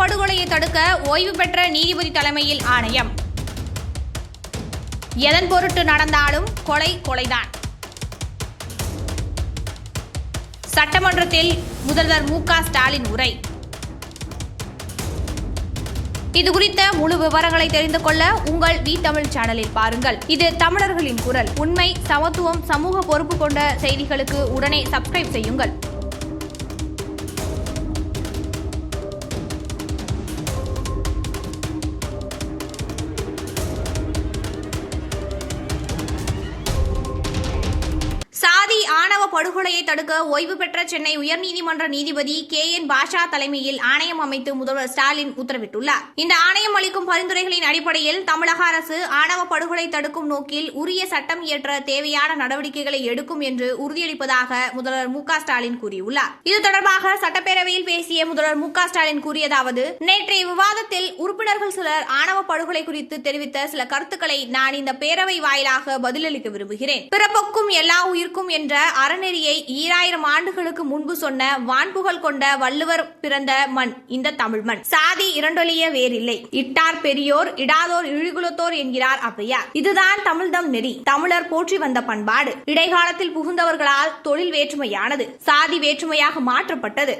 படுகொலையை தடுக்க ஓய்வு பெற்ற நீதிபதி தலைமையில் ஆணையம். எதன் பொருட்டு நடந்தாலும் கொலை கொலைதான். சட்டமன்றத்தில் முதல்வர் மு க ஸ்டாலின் உரை. இது குறித்த முழு விவரங்களை தெரிந்து கொள்ள உங்கள் வி தமிழ் சேனலில் பாருங்கள். இது தமிழர்களின் குரல். உண்மை சமத்துவம் சமூக பொறுப்பு கொண்ட செய்திகளுக்கு உடனே சப்ஸ்கிரைப் செய்யுங்கள். சாதி படுகொலையை தடுக்க ஓய்வு பெற்ற சென்னை உயர்நீதிமன்ற நீதிபதி கே என் பாஷா தலைமையில் ஆணையம் அமைத்து முதல்வர் ஸ்டாலின் உத்தரவிட்டுள்ளார். இந்த ஆணையம் அளிக்கும் பரிந்துரைகளின் அடிப்படையில் தமிழக அரசு ஆணவ படுகொலை தடுக்கும் நோக்கில் உரிய சட்டம் இயற்ற தேவையான நடவடிக்கைகளை எடுக்கும் என்று உறுதியளிப்பதாக முதல்வர் மு ஸ்டாலின் கூறியுள்ளார். இது தொடர்பாக சட்டப்பேரவையில் பேசிய முதல்வர் மு ஸ்டாலின் கூறியதாவது நேற்றைய விவாதத்தில் உறுப்பினர்கள் சிலர் ஆணவ படுகொலை குறித்து தெரிவித்த சில கருத்துக்களை நான் இந்த பேரவை வாயிலாக பதிலளிக்க விரும்புகிறேன். பிறப்புக்கும் எல்லா உயிர்க்கும் என்ற அறநெறியை ஈராயிரம் ஆண்டுகளுக்கு முன்பு சொன்ன வான்புகழ் கொண்ட வள்ளுவர் பிறந்த மண் இந்த தமிழ் மண். சாதி இரண்டொழிய வேறில்லை. இட்டார் பெரியோர் இடாதோர் இழிகுலத்தோர் என்கிறார் ஔவையார் இதுதான் தமிழ்தம் நெறி. தமிழர் போற்றி வந்த பண்பாடு. இடைக்காலத்தில் புகுந்தவர்களால் தொழில் வேற்றுமையானது. சாதி வேற்றுமையாக மாற்றப்பட்டது.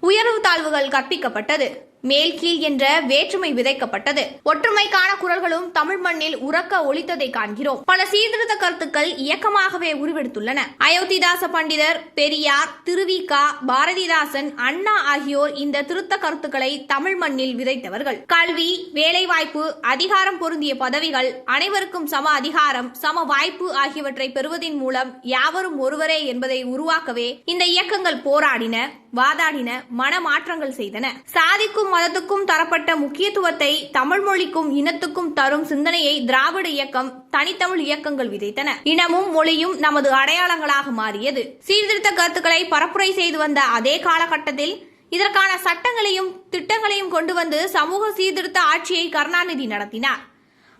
உயர்வு தாழ்வுகள் கற்பிக்கப்பட்டது. மேல் கீழ் என்ற வேற்றுமை விதைக்கப்பட்டது. ஒற்றுமைக்கான குரல்களும் தமிழ் மண்ணில் உறக்க ஒழித்ததை காண்கிறோம். பல சீர்திருத்த கருத்துக்கள் இயக்கமாகவே உருவெடுத்துள்ளன. அயோத்திதாச பண்டிதர் பெரியார் திருவிகா பாரதிதாசன் அண்ணா ஆகியோர் இந்த திருத்த கருத்துக்களை தமிழ் மண்ணில் விதைத்தவர்கள். கல்வி வேலைவாய்ப்பு அதிகாரம் பொருந்திய பதவிகள் அனைவருக்கும் சம அதிகாரம் சம வாய்ப்பு ஆகியவற்றை பெறுவதன் மூலம் யாவரும் ஒருவரே என்பதை உருவாக்கவே இந்த இயக்கங்கள் போராடின வாதாடின மனமாற்றங்கள் செய்தன. சாதிக்கும் மதத்துக்கும் தரப்பட்ட முக்கியத்துவத்தை தமிழ் மொழிக்கும் இனத்துக்கும் தரும் சிந்தனையை திராவிட இயக்கம் தனித்தமிழ் இயக்கங்கள் விதைத்தன. இனமும் மொழியும் நமது அடையாளங்களாக மாறியது. சீர்திருத்த கருத்துக்களை பரப்புரை செய்து வந்த அதே காலகட்டத்தில் இதற்கான சட்டங்களையும் திட்டங்களையும் கொண்டு வந்து சமூக சீர்திருத்த ஆட்சியை கருணாநிதி நடத்தினார்.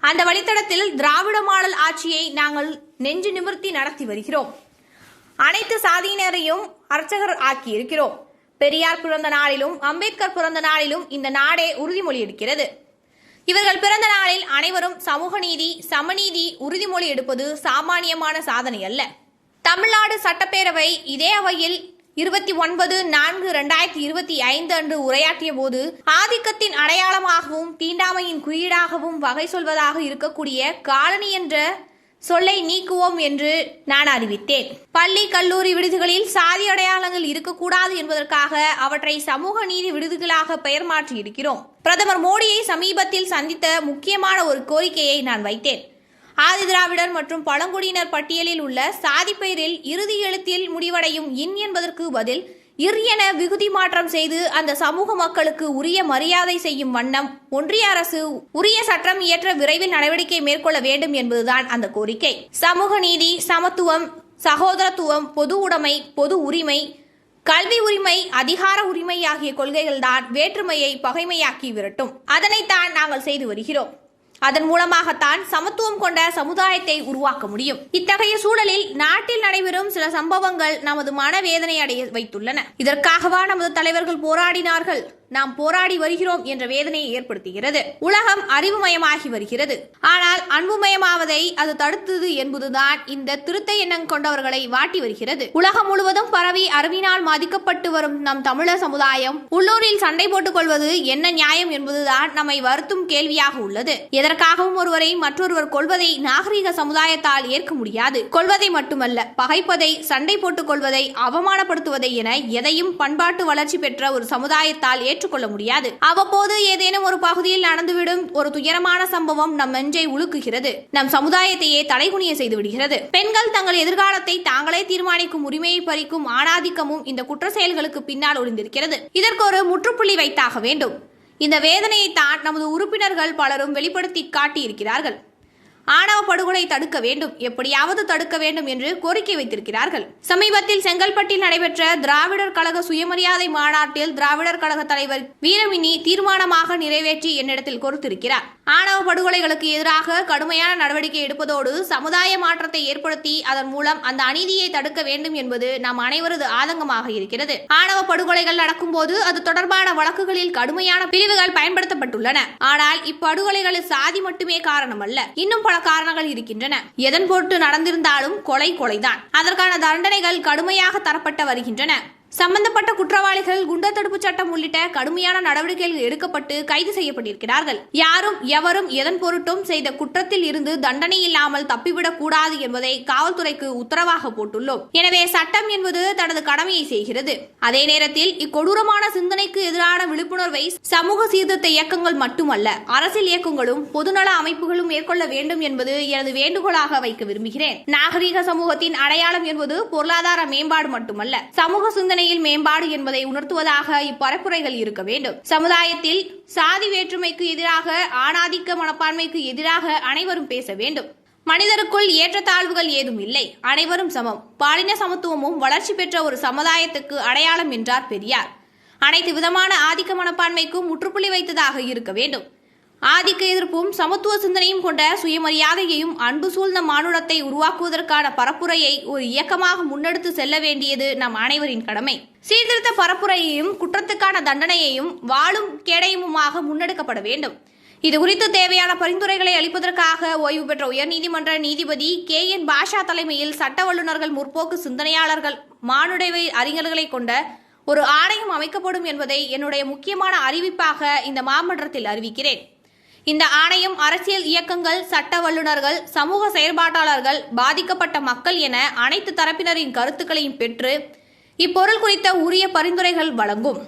அந்த வழித்தடத்தில் திராவிட மாடல் ஆட்சியை நாங்கள் நெஞ்சு நிமிர்த்தி நடத்தி வருகிறோம். அனைத்து சாதியினரையும் அர்ச்சகர் ஆக்கி இருக்கிறோம் பெரியார் பிறந்த நாளிலும் அம்பேத்கர் பிறந்த நாளிலும் இந்த நாடே உறுதிமொழி எடுக்கிறது இவர்கள் பிறந்த நாளில் அனைவரும் சமூக நீதி சமநீதி உறுதிமொழி எடுப்பது சாமானியமான சாதனை அல்ல. தமிழ்நாடு சட்டப்பேரவை இதே அவையில் இருபத்தி ஒன்பது நான்கு இரண்டாயிரத்தி இருபத்தி ஐந்து அன்று உரையாற்றிய போது ஆதிக்கத்தின் அடையாளமாகவும் தீண்டாமையின் குறியீடாகவும் வகை சொல்வதாக இருக்கக்கூடிய காலனி என்ற சொல்லை நீக்குவோம் என்று நான் அறிவித்தேன். பள்ளி கல்லூரி விடுதிகளில் சாதி அடையாளங்கள் இருக்கக்கூடாது என்பதற்காக அவற்றை சமூக நீதி விடுதிகளாக பெயர் மாற்றி இருக்கிறோம். பிரதமர் மோடியை சமீபத்தில் சந்தித்த முக்கியமான ஒரு கோரிக்கையை நான் வைத்தேன். ஆதி திராவிடர் மற்றும் பழங்குடியினர் பட்டியலில் உள்ள சாதி பெயரில் இறுதி எழுத்தில் முடிவடையும் இன் என்பதற்கு பதில் இர் என விகுதி மாற்றம் செய்து அந்த சமூக மக்களுக்கு உரிய மரியாதை செய்யும் வண்ணம் ஒன்றிய அரசு உரிய சட்டம் இயற்ற விரைவில் நடவடிக்கை மேற்கொள்ள வேண்டும் என்பதுதான் அந்த கோரிக்கை. சமூக நீதி சமத்துவம் சகோதரத்துவம் பொது உடைமை பொது உரிமை கல்வி உரிமை அதிகார உரிமை ஆகிய கொள்கைகள்தான் வேற்றுமையை பகைமையாக்கி விரட்டும். அதனைத்தான் நாங்கள் செய்து வருகிறோம். அதன் மூலமாகத்தான் சமத்துவம் கொண்ட சமுதாயத்தை உருவாக்க முடியும். இத்தகைய சூழலில் நாட்டில் நடைபெறும் சில சம்பவங்கள் நமது மனவேதனை அடைய வைத்துள்ளன. இதற்காகவா நமது தலைவர்கள் போராடினார்கள்? நாம் போராடி வருகிறோம் என்ற வேதனையை ஏற்படுத்துகிறது. உலகம் அறிவுமயமாகி வருகிறது. ஆனால் அன்புமயமாவதை அது தடுத்தது என்பதுதான் இந்த திருத்த எண்ணம் கொண்டவர்களை வாட்டி வருகிறது. உலகம் முழுவதும் பரவி அறிவினால் மதிக்கப்பட்டு வரும் நம் தமிழர் சமுதாயம் உள்ளூரில் சண்டை போட்டுக் கொள்வது என்ன நியாயம் என்பதுதான் நம்மை வருத்தும் கேள்வியாக உள்ளது. எதற்காகவும் ஒருவரை மற்றொருவர் கொள்வதை நாகரிக சமுதாயத்தால் ஏற்க முடியாது. கொள்வதை மட்டுமல்ல பகைப்பதை சண்டை போட்டுக் கொள்வதை அவமானப்படுத்துவதை என எதையும் பண்பாட்டு வளர்ச்சி பெற்ற ஒரு சமுதாயத்தால் ஏற்றுக்கொள்ள முடியாது. அவ்வப்போது ஏதேனும் ஒரு பகுதியில் நடந்துவிடும் ஒரு துயரமான சம்பவம் நம் நெஞ்சை உலுக்குகிறது. நம் சமுதாயத்தையே தலைகுனிய செய்து விடுகிறது. பெண்கள் தங்கள் எதிர்காலத்தை தாங்களே தீர்மானிக்கும் உரிமையை பறிக்கும் ஆணாதிக்கமும் இந்த குற்ற செயல்களுக்கு பின்னால் ஒளிந்திருக்கிறது. இதற்கு ஒரு முற்றுப்புள்ளி வைத்தாக வேண்டும். இந்த வேதனையை தான் நமது உறுப்பினர்கள் பலரும் வெளிப்படுத்தி காட்டியிருக்கிறார்கள். ஆணவ படுகொலை தடுக்க வேண்டும். எப்படியாவது தடுக்க வேண்டும் என்று கோரிக்கை வைத்திருக்கிறார்கள். சமீபத்தில் செங்கல்பட்டில் நடைபெற்ற திராவிடர் கழக சுயமரியாதை மாநாட்டில் திராவிடர் கழக தலைவர் வீரமினி தீர்மானமாக நிறைவேற்றி என்னிடத்தில் கொடுத்திருக்கிறார். ஆணவ படுகொலைகளுக்கு எதிராக கடுமையான நடவடிக்கை எடுப்பதோடு சமுதாய மாற்றத்தை ஏற்படுத்தி அதன் மூலம் அந்த அநீதியை தடுக்க வேண்டும் என்பது நம் அனைவரது ஆதங்கமாக இருக்கிறது. ஆணவ படுகொலைகள் நடக்கும்போது அது தொடர்பான வழக்குகளில் கடுமையான பிரிவுகள் பயன்படுத்தப்பட்டுள்ளன. ஆனால் இப்படுகொலைகளில் சாதி மட்டுமே காரணமல்ல இன்னும் பல காரணங்கள் இருக்கின்றன. எதன் போட்டு நடந்திருந்தாலும் கொலை கொலைதான். அதற்கான தண்டனைகள் கடுமையாக தரப்பட்டு வருகின்றன. சம்பந்தப்பட்ட குற்றவாளிகள் குண்டர் தடுப்பு சட்டம் உள்ளிட்ட கடுமையான நடவடிக்கைகள் எடுக்கப்பட்டு கைது செய்யப்பட்டிருக்கிறார்கள். யாரும் எவரும் எதன் பொருட்டும் செய்த குற்றத்தில் இருந்து தண்டனை இல்லாமல் தப்பிவிடக் கூடாது என்பதை காவல்துறைக்கு உத்தரவாக போட்டுள்ளோம். எனவே சட்டம் என்பது தனது கடமையை செய்கிறது. அதே நேரத்தில் இக்கொடூரமான சிந்தனைக்கு எதிரான விழிப்புணர்வை சமூக சீர்திருத்த இயக்கங்கள் மட்டுமல்ல அரசியல் இயக்கங்களும் பொதுநல அமைப்புகளும் மேற்கொள்ள வேண்டும் என்பது எனது வேண்டுகோளாக வைக்க விரும்புகிறேன். நாகரீக சமூகத்தின் அடையாளம் என்பது பொருளாதார மேம்பாடு மட்டுமல்ல சமூக சிந்தனை சிந்தனையில் மேம்பாடு என்பதை உணர்த்துவதாக இப்பரப்புரைகள் இருக்க வேண்டும். சமுதாயத்தில் சாதி வேற்றுமைக்கு எதிராக ஆணாதிக்க மனப்பான்மைக்கு எதிராக அனைவரும் பேச வேண்டும். மனிதருக்குள் ஏற்றத்தாழ்வுகள் ஏதும் இல்லை. அனைவரும் சமம். பாலின சமத்துவமும் வளர்ச்சி பெற்ற ஒரு சமுதாயத்துக்கு அடையாளம் என்றார் பெரியார். அனைத்து விதமான ஆதிக்க மனப்பான்மைக்கும் முற்றுப்புள்ளி வைத்ததாக இருக்க வேண்டும். ஆதிக்க எதிர்ப்பும் சமத்துவ சிந்தனையும் கொண்ட சுயமரியாதையையும் அன்பு சூழ்ந்த மானுடத்தை உருவாக்குவதற்கான பரப்புரையை ஒரு இயக்கமாக முன்னெடுத்து செல்ல வேண்டியது நம் அனைவரின் கடமை. சீர்திருத்த பரப்புரையையும் குற்றத்துக்கான தண்டனையையும் வாழும் கேடயமுமாக முன்னெடுக்கப்பட வேண்டும். இது குறித்து தேவையான பரிந்துரைகளை அளிப்பதற்காக ஓய்வு பெற்ற உயர்நீதிமன்ற நீதிபதி கே. என். பாஷா தலைமையில் சட்ட வல்லுநர்கள் முற்போக்கு சிந்தனையாளர்கள் மானுடவை அறிஞர்களை கொண்ட ஒரு ஆணையம் அமைக்கப்படும் என்பதை என்னுடைய முக்கியமான அறிவிப்பாக இந்த மாமன்றத்தில் அறிவிக்கிறேன். இந்த ஆணையம் அரசியல் இயக்கங்கள் சட்ட வல்லுநர்கள் சமூக செயற்பாட்டாளர்கள் பாதிக்கப்பட்ட மக்கள் என அனைத்து தரப்பினரின் கருத்துக்களையும் பெற்று இப்பொருள் குறித்த உரிய பரிந்துரைகள் வழங்கும்.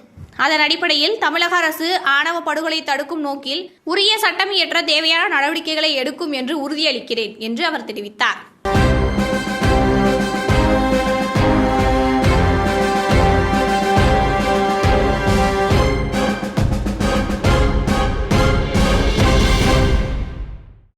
அதன் அடிப்படையில் தமிழக அரசு ஆணவ படுகொலை தடுக்கும் நோக்கில் உரிய சட்டம் இயற்ற தேவையான நடவடிக்கைகளை எடுக்கும் என்று உறுதியளிக்கிறேன் என்று அவர் தெரிவித்தார்.